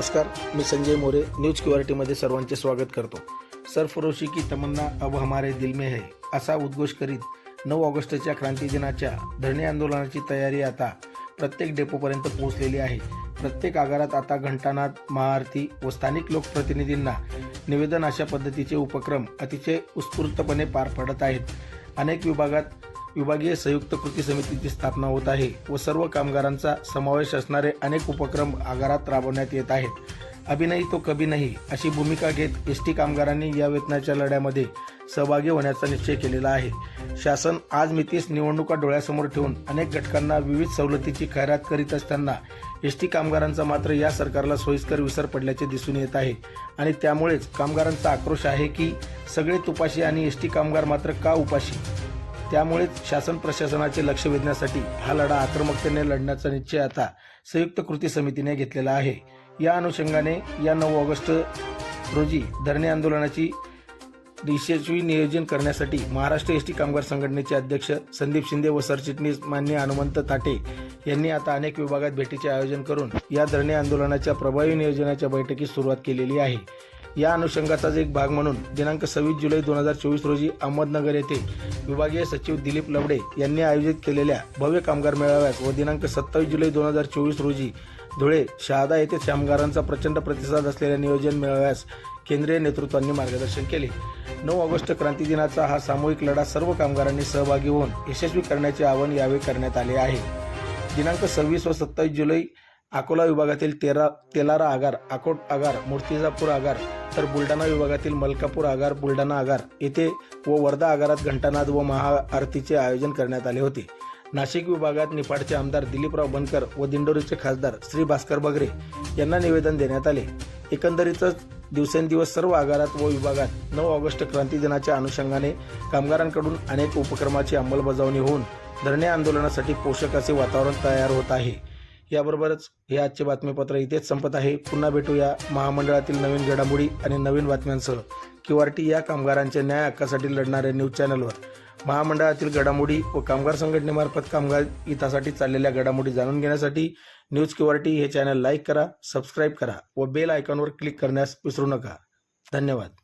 नमस्कार मी संजय मोरे न्यूज क्युआरटीमध्ये सर्वांचे स्वागत करतो. सरफरोशी की तमन्ना अब हमारे दिल में है असा उद्घोष करीत नऊ ऑगस्टच्या क्रांती दिनाच्या धरणे आंदोलनाची तयारी आता प्रत्येक डेपोपर्यंत पोहोचलेली आहे. प्रत्येक आगारात आता घंटानाद महाआरती व स्थानिक लोकप्रतिनिधींना निवेदन अशा पद्धतीचे उपक्रम अतिशय उत्स्फूर्तपणे पार पडत आहेत. अनेक विभागात विभागीय संयुक्त कृती समितीची स्थापना होत आहे व सर्व कामगारांचा समावेश असणारे अनेक उपक्रम आगारात राबवण्यात येत आहेत. अभिनयी तो कभी नाही अशी भूमिका घेत एस टी कामगारांनी या वेतनाच्या लढ्यामध्ये सहभागी होण्याचा निश्चय केलेला आहे. शासन आज मितीस निवडणुका डोळ्यासमोर ठेवून अनेक घटकांना विविध सवलतीची खैरात करीत असताना एस टी कामगारांचा मात्र या सरकारला सोयीस्कर विसर पडल्याचे दिसून येत आहे. आणि त्यामुळेच कामगारांचा आक्रोश आहे की सगळे तुपाशी आणि एस टी कामगार मात्र का उपाशी? त्यामुळेच शासन प्रशासनाचे लक्ष वेधण्यासाठी हा लढा आक्रमकतेने लढण्याचा निश्चय आता संयुक्त कृती समितीने घेतलेला आहे. या अनुषंगाने या नऊ ऑगस्ट रोजी धरणे आंदोलनाची यशस्वी नियोजन करण्यासाठी महाराष्ट्र एस टी कामगार संघटनेचे अध्यक्ष संदीप शिंदे व सरचिटणीस मान्य हनुमंत ताटे यांनी आता अनेक विभागात भेटीचे आयोजन करून या धरणे आंदोलनाच्या प्रभावी नियोजनाच्या बैठकीस सुरुवात केलेली आहे. या अनुषंगाचाच एक भाग म्हणून दिनांक सव्वीस जुलै दोन हजार चोवीस रोजी अहमदनगर येथे विभागीय सचिव दिलीप लवडे यांनी आयोजित केलेल्या भव्य कामगार मेळाव्यात व दिनांक सत्तावीस जुलै दोन हजार चोवीस रोजी धुळे शहादा येथे कामगारांचा प्रचंड प्रतिसाद असलेल्या नियोजन मेळाव्यास केंद्रीय नेतृत्वांनी मार्गदर्शन केले. नऊ ऑगस्ट क्रांती दिनाचा हा सामूहिक लढा सर्व कामगारांनी सहभागी होऊन यशस्वी करण्याचे आवाहन यावेळी करण्यात आले आहे. दिनांक सव्वीस व सत्तावीस जुलै अकोला विभागातील तेरा तेलारा आगार अकोट आगार मूर्तिजापूर आगार तर बुलढाणा विभागातील मलकापूर आगार बुलढाणा आगार येथे व वर्धा आगारात घंटानाद व महाआरतीचे आयोजन करण्यात आले होते. नाशिक विभागात निफाडचे आमदार दिलीपराव बनकर व दिंडोरीचे खासदार श्री भास्कर बगरे यांना निवेदन देण्यात आले. एकंदरीतच दिवसेंदिवस सर्व आगारात व विभागात नऊ ऑगस्ट क्रांती दिनाच्या अनुषंगाने कामगारांकडून अनेक उपक्रमाची अंमलबजावणी होऊन धरणे आंदोलनासाठी पोषक असे वातावरण तयार होत आहे. याबरोबरच हे आजचे बातमीपत्र इथेच संपत आहे. पुन्हा भेटूया महामंडळातील नवीन घडामोडी आणि नवीन बातम्यांसह. क्यूआरटी या कामगारांच्या न्याय हक्कासाठी लढणाऱ्या न्यूज चॅनलवर. महामंडळातील घडामोडी व कामगार संघटनेमार्फत कामगार हितासाठी चाललेल्या घडामोडी जाणून घेण्यासाठी न्यूज क्यूआरटी हे चॅनल लाईक करा सबस्क्राईब करा व बेल आयकॉनवर क्लिक करण्यास विसरू नका. धन्यवाद.